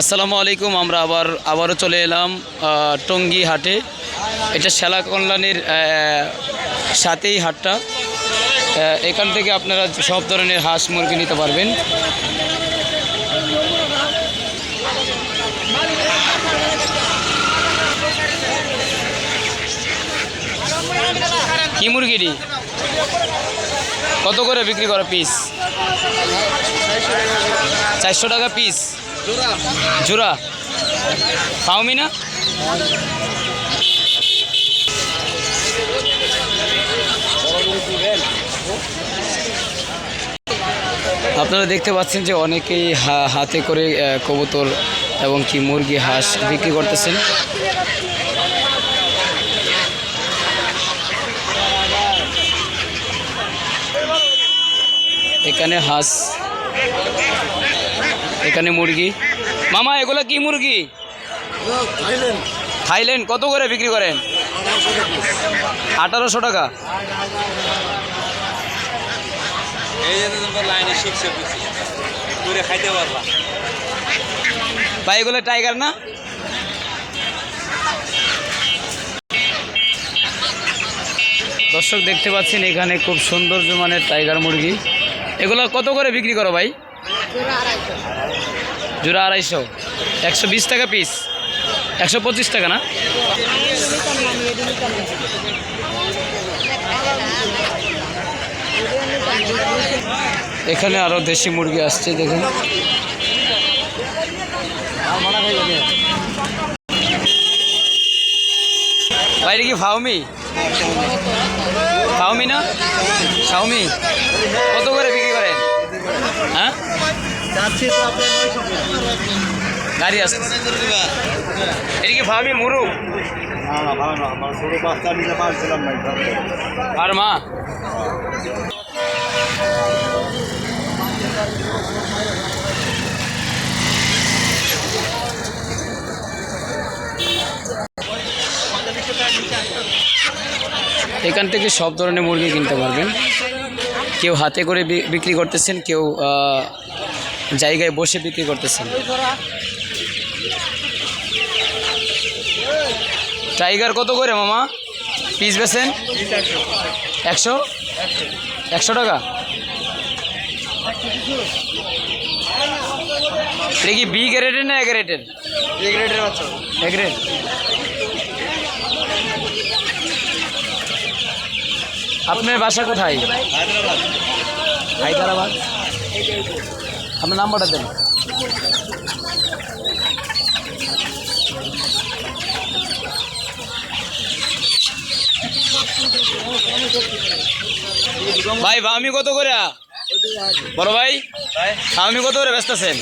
আসসালামু আলাইকুম, আমরা আবার, আবারও চলে এলাম টঙ্গি হাটে। এটা শ্যালা কল্যাণীর সাথেই হাটটা। এখান থেকে আপনারা সব ধরনের হাঁস মুরগি নিতে পারবেন। কি মুরগিটি? কত করে বিক্রি করো পিস? চারশো টাকা পিস জোড়া। পাওমি না আপনারা দেখতে পাচ্ছেন যে অনেকেই হাতে করে কবুতর এবং কি মুরগি, হাঁস বিক্রি করতেছেন। এখানে হাঁস, এখানে মুরগি। মামা, এগুলো কি মুরগি? থাইল্যান্ড। কত করে বিক্রি করেন? আঠারোশো টাকা। ভাই, এগুলো টাইগার না? দর্শক, দেখতে পাচ্ছেন এখানে খুব সৌন্দর্য মানের টাইগার মুরগি। এগুলো কত করে বিক্রি করো ভাই? জোড়া আড়াইশো। একশো বিশ টাকা পিস একশো পঁচিশ টাকা না? এখানে আরও দেশি মুরগি আসছে দেখুন। বাইরে কি ফাউমি ফাউমি না? কত করে হ্যাঁ? গাড়ি আসছে এটা কি ফাউমি মুরু? আর মা? এখান থেকে সব ধরনের মুরগি কিনতে পারবেন। কেউ হাতে করে বিক্রি করতেছেন কেউ জায়গায় বসে বিক্রি করতেছেন। টাইগার কত করে মামা? পিস বেছেন? একশো? একশো টাকা? এটা কি বি গ্রেডের না এ গ্রেডের এ গ্রেড আপনার বাসা কোথায়? হায়দ্রাবাদ। আপনার নাম্বারটা দেন। ভাই আমি কত করে? বড় ভাই আমি কত করে ব্যস্ত আছেন?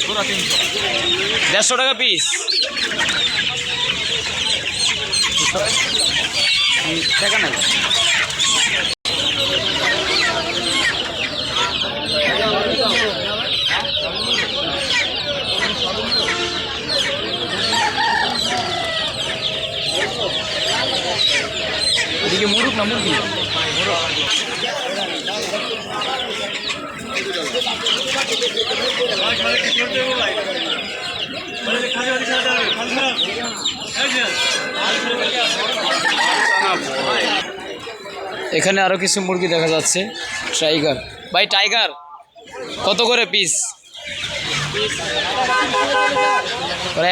দেড়শো টাকা পিস টাকা নাই। মুরগি এখানে আরও কিছু মুরগি দেখা যাচ্ছে টাইগার ভাই টাইগার কত করে পিস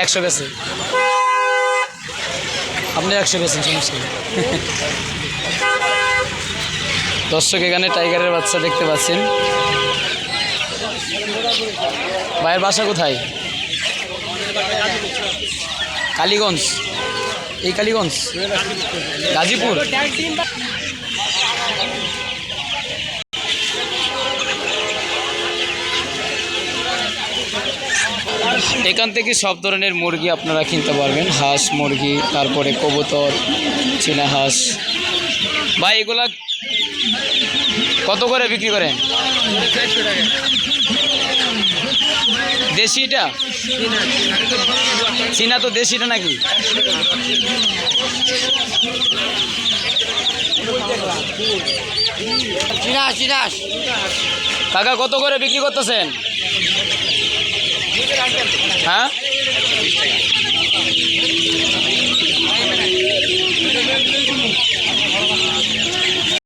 একশো বেছে আপনি একশো বেছেন সমস্যা। দর্শক এখানে টাইগারের বাচ্চা দেখতে পাচ্ছেন। ভাইয়ের বাসা কোথায়? কালীগঞ্জ। এই কালীগঞ্জ? গাজীপুর। এখান থেকে সব ধরনের মুরগি আপনারা কিনতে পারবেন। হাঁস, মুরগি, তারপরে কবুতর, চীনা হাঁস। ভাই, এগুলা কত করে বিক্রি করেন দেশিটা? চীনা তো দেশিটা নাকি? কাকা কত করে বিক্রি করতেছেন? হ্যাঁ?